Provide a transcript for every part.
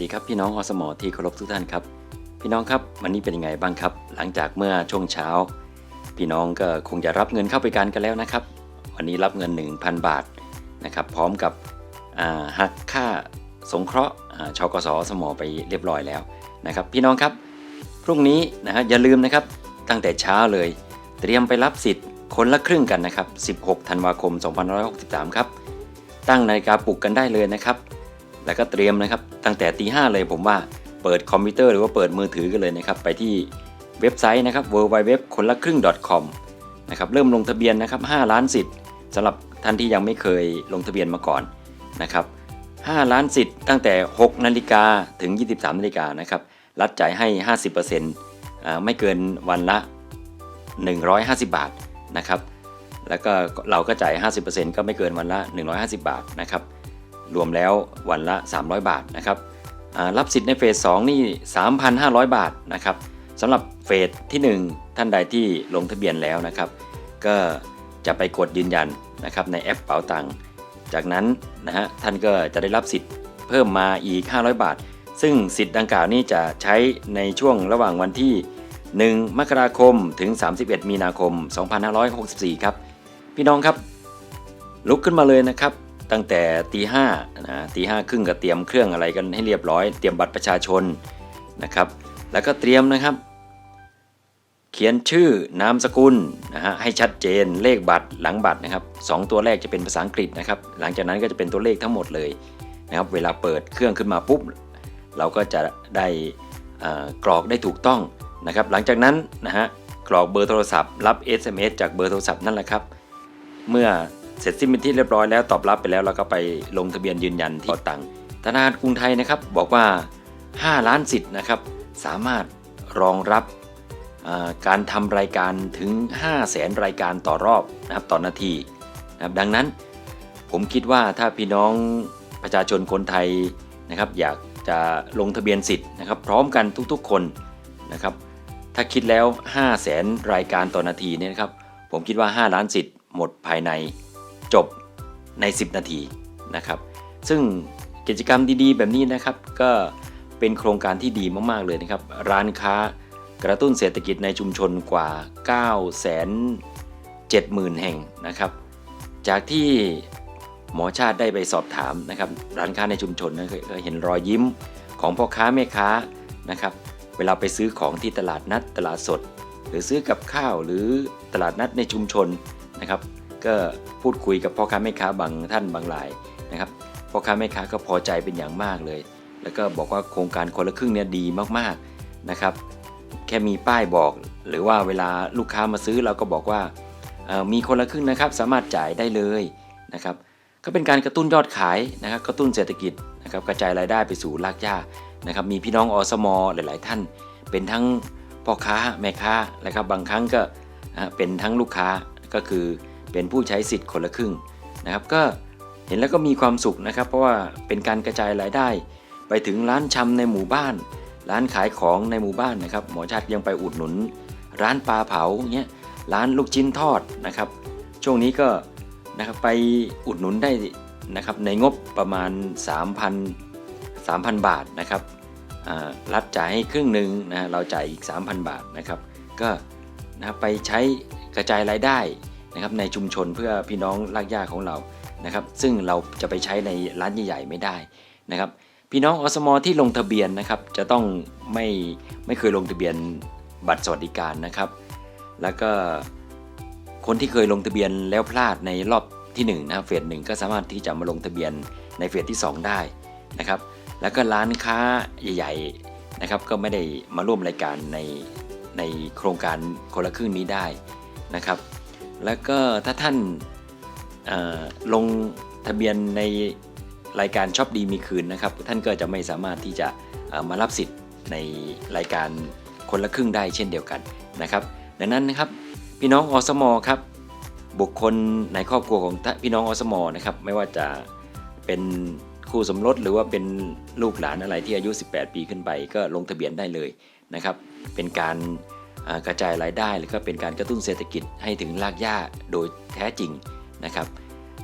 ดีครับพี่น้องอสมอที่เคารพทุกท่านครับ พี่น้องครับวันนี้เป็นยังไงบ้างครับ หลังจากเมื่อช่วงเช้า พี่น้องก็คงจะรับเงินเข้าไปกันกันแล้วนะครับ วันนี้รับเงิน 1,000 บาทนะครับ พร้อมกับหักค่าสงเคราะห์อชกสสมอไปเรียบร้อยแล้วนะครับ พี่น้องครับ พรุ่งนี้นะฮะอย่าลืมนะครับตั้งแต่เช้าเลย เตรียมไปรับสิทธิ์คนละครึ่งกันนะครับ 16 ธันวาคม 2563 ครับ ตั้งนาฬิกาปลุกกันได้เลยนะครับ แล้วก็เตรียมนะครับ ตั้งแต่ตีห้าเลยผมว่าเปิดคอมพิวเตอร์หรือว่าเปิดมือถือกันเลยนะครับ ไปที่เว็บไซต์นะครับ www คนละครึ่ง .com นะครับเริ่มลงทะเบียนนะครับ5ล้านสิทธิ์สำหรับท่านที่ยังไม่เคยลงทะเบียนมาก่อนนะครับ5ล้านสิทธิ์ตั้งแต่ 6 นาฬิกาถึง 23 นาฬิกานะครับรัฐจ่ายให้ 50%อ่าไม่เกินวันละ 150 บาทนะครับแล้วก็เราก็จ่าย 50%ก็ไม่เกินวันละ 150 บาทนะครับ รวมแล้ววันละ 300 บาทนะครับรับสิทธิ์ในเฟส2นี่ 3,500 บาทนะครับสำหรับเฟสที่ 1 ท่านใดที่ลงทะเบียนแล้วนะครับ ก็จะไปกดยืนยันนะครับในแอปเป๋าตังค์จากนั้นนะฮะท่านก็จะได้รับสิทธิ์เพิ่มมาอีก 500 บาท ซึ่งสิทธิ์ดังกล่าวนี้จะใช้ในช่วงระหว่างวันที่ 1 มกราคมถึง 31 มีนาคม 2564 ครับ พี่น้องครับ ลุกขึ้นมาเลยนะครับ ตั้งแต่ตีห้านะตีห้าครึ่งก็เตรียมเครื่องอะไรกันให้เรียบร้อย เตรียมบัตรประชาชนนะครับ แล้วก็เตรียมนะครับ เขียนชื่อนามสกุลนะฮะให้ชัดเจนเลขบัตรหลังบัตรนะครับสองตัวแรกจะเป็นภาษาอังกฤษนะครับ หลังจากนั้นก็จะเป็นตัวเลขทั้งหมดเลยนะครับ เวลาเปิดเครื่องขึ้นมาปุ๊บเราก็จะได้กรอกได้ถูกต้องนะครับ หลังจากนั้นนะฮะกรอกเบอร์โทรศัพท์รับ SMS จากเบอร์โทรศัพท์นั่นแหละครับ เมื่อ เสร็จสิ้นเป็นที่เรียบร้อยแล้วตอบรับไปแล้วเราก็ไปลงทะเบียนยืนยันที่ตังธนาคารกรุงไทยนะครับบอกว่า 5 ล้านสิทธิ์นะครับสามารถรองรับการทำรายการถึง 5 0 0แสนรายการต่อรอบนะครับต่อนาทีนะครับดังนั้นผมคิดว่าถ้าพี่น้องประชาชนคนไทยนะครับอยากจะลงทะเบียนสิทธิ์นะครับพร้อมกันทุกๆคนนะครับถ้าคิดแล้ว 5 0 0แสนรายการต่อนาทีเนี่ยนะครับผมคิดว่า 5 ล้านสิทธิ์หมดภายใน จบใน 10 นาทีนะครับ ซึ่งกิจกรรมดีๆ แบบนี้นะครับ ก็เป็นโครงการที่ดีมากๆเลยนะครับ ร้านค้ากระตุ้นเศรษฐกิจในชุมชนกว่า 9 7 0 0 0 0 แห่งนะครับ จากที่หมอชาติได้ไปสอบถามนะครับ ร้านค้าในชุมชนนะก็เห็นรอยยิ้มของพ่อค้าแม่ค้านะครับ เวลาไปซื้อของที่ตลาดนัดตลาดสด หรือซื้อกับข้าวหรือตลาดนัดในชุมชนนะครับ ก็พูดคุยกับพ่อค้าแม่ค้าบางท่านบางรายนะครับพ่อค้าแม่ค้าก็พอใจเป็นอย่างมากเลย แล้วก็บอกว่าโครงการคนละครึ่งเนี่ยดีมากๆนะครับ แค่มีป้ายบอก หรือว่าเวลาลูกค้ามาซื้อเราก็บอกว่ามีคนละครึ่งนะครับสามารถจ่ายได้เลยนะครับก็เป็นการกระตุ้นยอดขายนะครับกระตุ้นเศรษฐกิจนะครับกระจายรายได้ไปสู่รากหญ้านะครับมีพี่น้องอสมหลาย ๆ ท่าน เป็นทั้งพ่อค้าแม่ค้านะครับบางครั้งก็เป็นทั้งลูกค้าก็คือ เป็นผู้ใช้สิทธิ์คนละครึ่งนะครับก็เห็นแล้วก็มีความสุขนะครับ เพราะว่าเป็นการกระจายรายได้ ไปถึงร้านชำในหมู่บ้าน ร้านขายของในหมู่บ้านนะครับ หมอชาติยังไปอุดหนุน ร้านปลาเผาเงี้ยร้านลูกชิ้นทอดนะครับ ช่วงนี้ก็นะครับไปอุดหนุนได้นะครับในงบประมาณ 3,000 3,000 บาทนะครับรัฐจ่ายให้ครึ่งหนึ่งนะเราจ่ายอีก 3,000 บาทนะครับ ก็นะครับไปใช้กระจายรายได้ นะครับในชุมชนเพื่อพี่น้องรากหญ้าของเรานะครับ ซึ่งเราจะไปใช้ในร้านใหญ่ๆไม่ได้นะครับ พี่น้องอสมที่ลงทะเบียนนะครับ จะต้องไม่ไม่เคยลงทะเบียนบัตรสวัสดิการนะครับ แล้วก็คนที่เคยลงทะเบียนแล้วพลาดในรอบที่1นะครับเฟสหนึ่งก็สามารถที่จะมาลงทะเบียนในเฟสที่ 2 ได้นะครับ แล้วก็ร้านค้าใหญ่ๆนะครับ ก็ไม่ได้มาร่วมรายการในในโครงการคนละครึ่งนี้ได้นะครับ แล้วก็ถ้าท่านลงทะเบียนในรายการช็อปดีมีคืนนะครับ ท่านก็จะไม่สามารถที่จะมารับสิทธิ์ในรายการคนละครึ่งได้เช่นเดียวกันนะครับ ดังนั้นนะครับพี่น้องอสมครับบุคคลในครอบครัวของท่านพี่น้องอสมนะครับไม่ว่าจะเป็นคู่สมรสหรือว่าเป็นลูกหลานอะไรที่อายุ 18 ปีขึ้นไป ก็ลงทะเบียนได้เลยนะครับ เป็นการ กระจายรายได้แล้วก็เป็นการกระตุ้นเศรษฐกิจให้ถึงรากหญ้าโดยแท้จริงนะครับ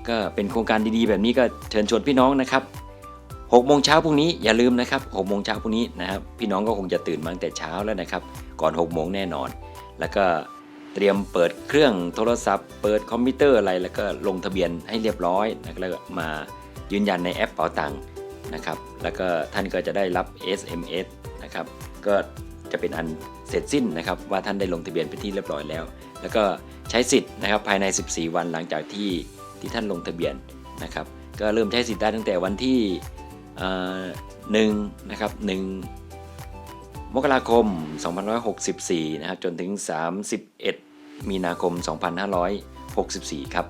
ก็เป็นโครงการดีๆ แบบนี้ก็เชิญชวนพี่น้องนะครับ6โมงเช้าพรุ่งนี้อย่าลืมนะครับ6โมงเช้าพรุ่งนี้นะครับพี่น้องก็คงจะตื่นมาตั้งแต่เช้าแล้วนะครับ ก่อน6โมงแน่นอน แล้วก็เตรียมเปิดเครื่องโทรศัพท์ เปิดคอมพิวเตอร์อะไรแล้วก็ลงทะเบียนให้เรียบร้อยนะแล้วก็มายืนยันในแอปเป๋าตังค์นะครับ แล้วก็ท่านก็จะได้รับ SMS นะครับ ก็ จะเป็นอันเสร็จสิ้นนะครับว่าท่านได้ลงทะเบียนไปนที่เรียบร้อยแล้ว แล้วก็ใช้สิทธิ์นะครับภายใน 14 วันหลังจากที่ที่ท่านลงทะเบียนนะครับก็เริ่มใช้สิทธิ์ได้ตั้งแต่วันที่เอ่อหนึ่งนะครับหนึ่งมกราคม 2564 นะครับจนถึง 31 มีนาคม 2564 ครับ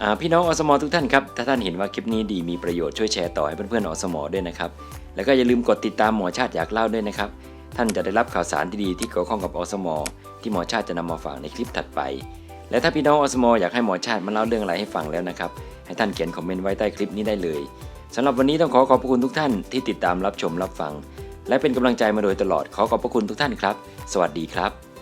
อ่าพี่น้องอสมทุกท่านครับ ถ้าท่านเห็นว่าคลิปนี้ดีมีประโยชน์ช่วยแชร์ต่อให้เพื่อนๆอสมด้วยนะครับ แล้วก็อย่าลืมกดติดตามหมอชาติอยากเล่าด้วยนะครับ ท่านจะได้รับข่าวสารดีๆที่เกี่ยวข้องกับอสม ที่หมอชาติจะนำมาฝากในคลิปถัดไป และถ้าพี่น้องอสม อยากให้หมอชาติมาเล่าเรื่องอะไรให้ฟังแล้วนะครับ ให้ท่านเขียนคอมเมนต์ไว้ใต้คลิปนี้ได้เลยสำหรับวันนี้ต้องขอขอบพระคุณทุกท่านที่ติดตามรับชมรับฟัง และเป็นกำลังใจมาโดยตลอดขอขอบพระคุณทุกท่านครับ สวัสดีครับ